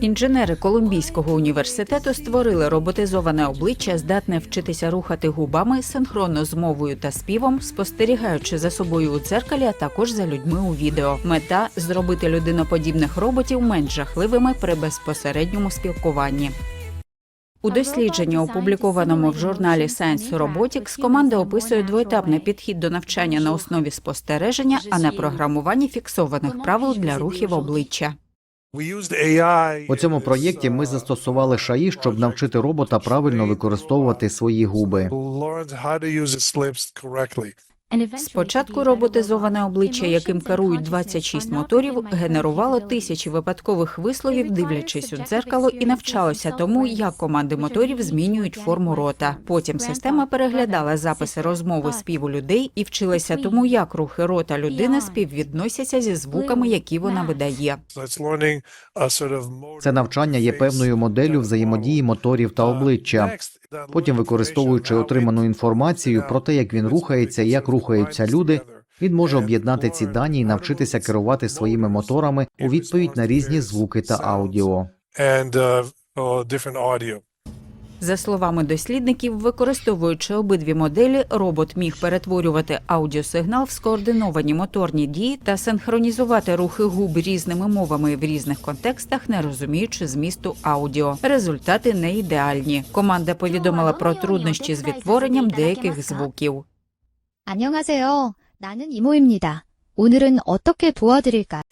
Інженери Колумбійського університету створили роботизоване обличчя, здатне вчитися рухати губами синхронно з мовою та співом, спостерігаючи за собою у дзеркалі, а також за людьми у відео. Мета зробити людиноподібних роботів менш жахливими при безпосередньому спілкуванні. У дослідженні, опублікованому в журналі Science Robotics, команда описує двоетапний підхід до навчання на основі спостереження, а не програмування фіксованих правил для рухів обличчя. У цьому проєкті ми застосували шаї, щоб навчити робота правильно використовувати свої губи. Спочатку роботизоване обличчя, яким керують 26 моторів, генерувало тисячі випадкових висловів, дивлячись у дзеркало, і навчалося тому, як команди моторів змінюють форму рота. Потім система переглядала записи розмови співу людей і вчилася тому, як рухи рота людини співвідносяться зі звуками, які вона видає. Це навчання є певною моделлю взаємодії моторів та обличчя. Потім, використовуючи отриману інформацію про те, як він рухається як рухаються люди, він може об'єднати ці дані і навчитися керувати своїми моторами у відповідь на різні звуки та аудіо. За словами дослідників, використовуючи обидві моделі, робот міг перетворювати аудіосигнал в скоординовані моторні дії та синхронізувати рухи губ різними мовами в різних контекстах, не розуміючи змісту аудіо. Результати не ідеальні. Команда повідомила про труднощі з відтворенням деяких звуків. 안녕하세요. 나는 이모입니다. 오늘은 어떻게 도와드릴까요?